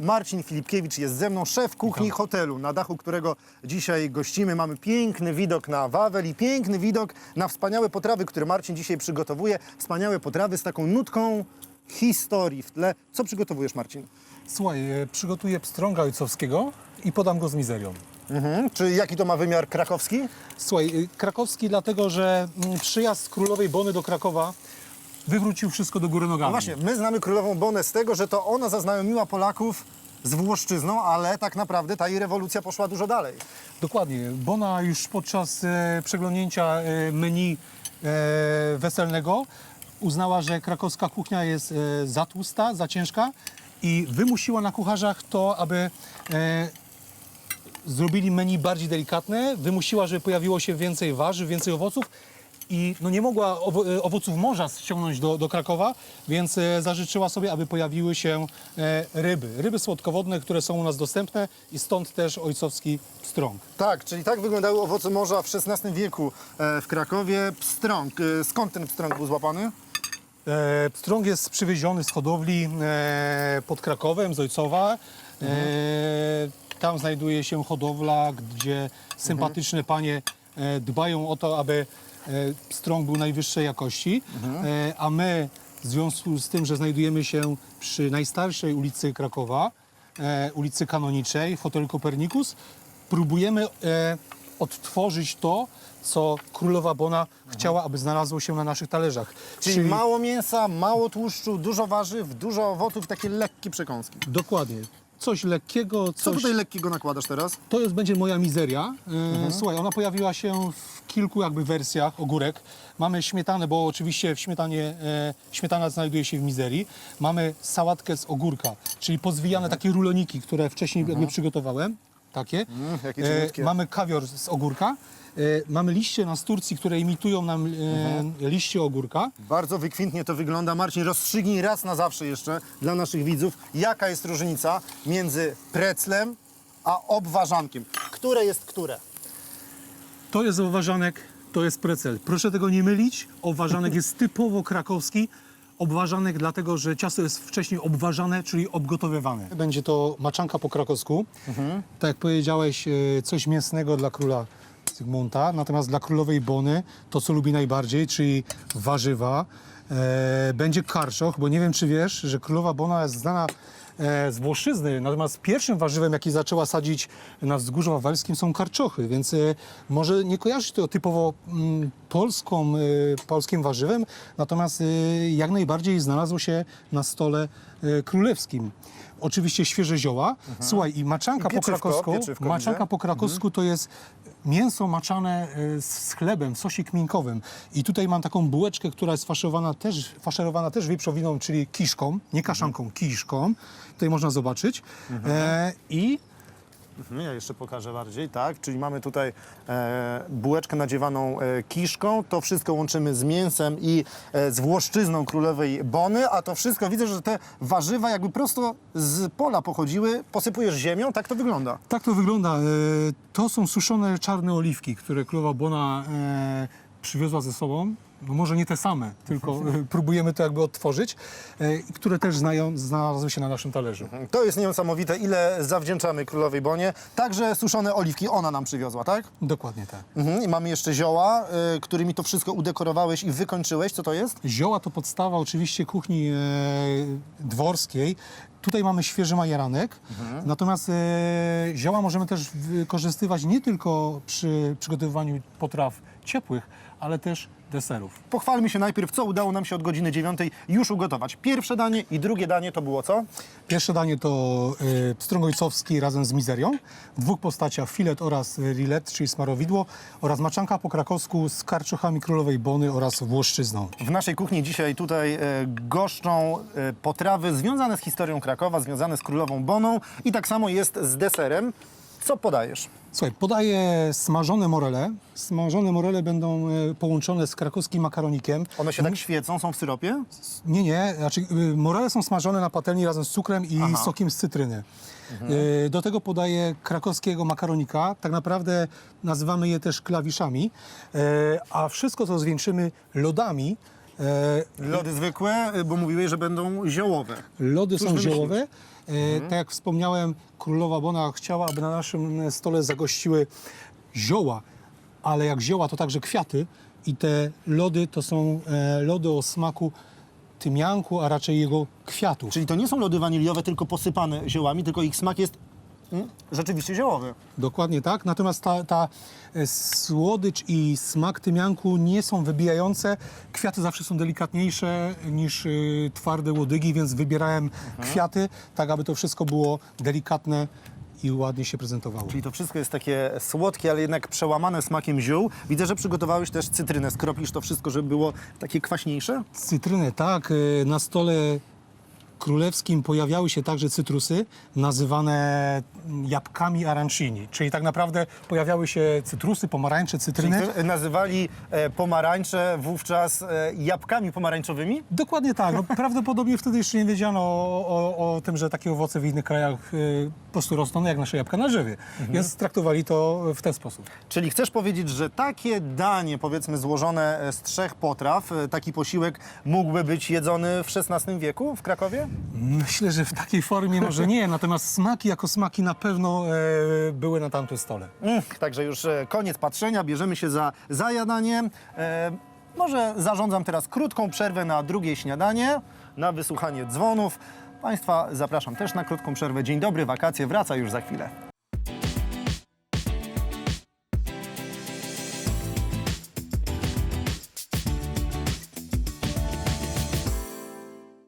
Marcin Filipkiewicz jest ze mną, szef kuchni hotelu, na dachu którego dzisiaj gościmy. Mamy piękny widok na Wawel i piękny widok na wspaniałe potrawy, które Marcin dzisiaj przygotowuje. Wspaniałe potrawy z taką nutką historii w tle. Co przygotowujesz, Marcin? Słuchaj, e, przygotuję pstrąga ojcowskiego i podam go z mizerią. Mhm. Czy jaki to ma wymiar krakowski? Słuchaj, e, krakowski dlatego, że mm, przyjazd królowej Bony do Krakowa wywrócił wszystko do góry nogami. No właśnie, my znamy królową Bonę z tego, że to ona zaznajomiła Polaków z Włoszczyzną, ale tak naprawdę ta jej rewolucja poszła dużo dalej. Dokładnie. Bona już podczas e, przeglądnięcia e, menu e, weselnego uznała, że krakowska kuchnia jest e, za tłusta, za ciężka i wymusiła na kucharzach to, aby e, zrobili menu bardziej delikatne, wymusiła, żeby pojawiło się więcej warzyw, więcej owoców i no nie mogła e, owoców morza ściągnąć do, do Krakowa, więc e, zażyczyła sobie, aby pojawiły się e, ryby. Ryby słodkowodne, które są u nas dostępne i stąd też ojcowski pstrąg. Tak, czyli tak wyglądały owoce morza w XVI wieku w Krakowie. Pstrąg, skąd ten pstrąg był złapany? Pstrąg jest przywieziony z hodowli pod Krakowem, z Ojcowa. E, tam znajduje się hodowla, gdzie sympatyczne panie dbają o to, aby e, pstrąg był najwyższej jakości, e, a my w związku z tym, że znajdujemy się przy najstarszej ulicy Krakowa, e, ulicy Kanoniczej, w hotelu Kopernikus, próbujemy odtworzyć to, co królowa Bona chciała, aby znalazło się na naszych talerzach. Czyli, mało mięsa, mało tłuszczu, dużo warzyw, dużo owoców, takie lekkie przekąski. Dokładnie. Coś lekkiego, Co coś... tutaj lekkiego nakładasz teraz? To jest, będzie moja mizeria. E, Mhm. Słuchaj, ona pojawiła się w kilku jakby wersjach ogórek. Mamy śmietanę, bo oczywiście w śmietanie e, śmietana znajduje się w mizerii. Mamy sałatkę z ogórka, czyli pozwijane takie ruloniki, które wcześniej jakby przygotowałem. Takie. Mhm. jakie E, cieniutkie. mamy kawior z ogórka. E, mamy liście na sturcji, które imitują nam e, Mhm. liście ogórka. Bardzo wykwintnie to wygląda. Marcin, rozstrzygnij raz na zawsze jeszcze dla naszych widzów, jaka jest różnica między preclem a obwarzankiem. Które jest które? To jest obwarzanek, to jest precel. Proszę tego nie mylić. Obwarzanek jest typowo krakowski. Obwarzanek dlatego, że ciasto jest wcześniej obwarzane, czyli obgotowywane. Będzie to maczanka po krakowsku. Tak jak powiedziałeś, e, coś mięsnego dla króla Zygmunta. Natomiast dla królowej Bony to, co lubi najbardziej, czyli warzywa. E, będzie karczoch, bo nie wiem, czy wiesz, że królowa Bona jest znana e, z Włoszyzny. Natomiast pierwszym warzywem, jaki zaczęła sadzić na wzgórzu wawelskim są karczochy, więc e, może nie kojarzyć to typowo mm, polską, e, polskim warzywem, natomiast e, jak najbardziej znalazło się na stole e, królewskim. Oczywiście świeże zioła. Słuchaj, i maczanka po krakowsku, pieczywko maczanka widzę. po krakowsku to jest mięso maczane e, z chlebem, w sosie kminkowym. I tutaj mam taką bułeczkę, która jest faszerowana też, faszerowana też wieprzowiną, czyli kiszką, nie kaszanką, kiszką. Tutaj można zobaczyć. E, I Mhm, Ja jeszcze pokażę bardziej, tak? Czyli mamy tutaj e, bułeczkę nadziewaną e, kiszką. To wszystko łączymy z mięsem i e, z włoszczyzną królowej Bony, a to wszystko widzę, że te warzywa jakby prosto z pola pochodziły. Posypujesz ziemią, tak to wygląda. tak to wygląda. E, to są suszone czarne oliwki, które królowa Bona e, przywiozła ze sobą. No może nie te same, tylko e, próbujemy to jakby odtworzyć, e, które też znają, znalazły się na naszym talerzu. To jest niesamowite, ile zawdzięczamy królowej Bonie. Także suszone oliwki ona nam przywiozła, tak? Dokładnie tak. Mhm. I mamy jeszcze zioła, e, którymi to wszystko udekorowałeś i wykończyłeś. Co to jest? Zioła to podstawa oczywiście kuchni dworskiej. Tutaj mamy świeży majeranek, natomiast e, zioła możemy też wykorzystywać nie tylko przy przygotowywaniu potraw ciepłych, ale też deserów. Pochwalmy się najpierw, co udało nam się od godziny dziewiątej już ugotować. Pierwsze danie i drugie danie to było co? Pierwsze danie to e, pstrąg ojcowski razem z mizerią, w dwóch postaciach filet oraz rilet, czyli smarowidło oraz maczanka po krakowsku z karczochami królowej Bony oraz włoszczyzną. W naszej kuchni dzisiaj tutaj e, goszczą e, potrawy związane z historią Krakowa, związane z królową Boną i tak samo jest z deserem. Co podajesz? Słuchaj, podaję smażone morele. Smażone morele będą e, połączone z krakowskim makaronikiem. One się tak świecą, są w syropie? Nie, nie, znaczy y, morele są smażone na patelni razem z cukrem i Aha. sokiem z cytryny. Y, Do tego podaję krakowskiego makaronika. Tak naprawdę nazywamy je też klawiszami, y, a wszystko to zwieńczymy lodami. Y, Lody zwykłe, e, bo mówiłeś, że będą ziołowe. Lody są wymyślić? ziołowe E, Tak jak wspomniałem, królowa Bona chciała, aby na naszym stole zagościły zioła, ale jak zioła, to także kwiaty. I te lody to są e, lody o smaku tymianku, a raczej jego kwiatów. Czyli to nie są lody waniliowe, tylko posypane ziołami, tylko ich smak jest rzeczywiście ziołowy. Dokładnie tak. Natomiast ta, ta e, słodycz i smak tymianku nie są wybijające. Kwiaty zawsze są delikatniejsze niż y, twarde łodygi, więc wybierałem kwiaty, tak aby to wszystko było delikatne i ładnie się prezentowało. Czyli to wszystko jest takie słodkie, ale jednak przełamane smakiem ziół. Widzę, że przygotowałeś też cytrynę. Skropisz to wszystko, żeby było takie kwaśniejsze? Cytrynę, tak. y, Na stole królewskim pojawiały się także cytrusy nazywane jabłkami arancini. Czyli tak naprawdę pojawiały się cytrusy, pomarańcze, Czyli cytryny. to nazywali e, pomarańcze wówczas e, jabłkami pomarańczowymi? Dokładnie tak. No, prawdopodobnie wtedy jeszcze nie wiedziano o, o, o tym, że takie owoce w innych krajach y, po prostu rosną jak nasze jabłka na drzewie. Więc traktowali to w ten sposób. Czyli chcesz powiedzieć, że takie danie, powiedzmy złożone e, z trzech potraw, e, taki posiłek mógłby być jedzony w XVI wieku w Krakowie? Myślę, że w takiej formie może nie, natomiast smaki jako smaki na pewno e, były na tamtym stole. Mm, także już e, koniec patrzenia, bierzemy się za zajadanie. E, może zarządzam teraz krótką przerwę na drugie śniadanie, na wysłuchanie dzwonów. Państwa zapraszam też na krótką przerwę. Dzień dobry, wakacje, wraca już za chwilę.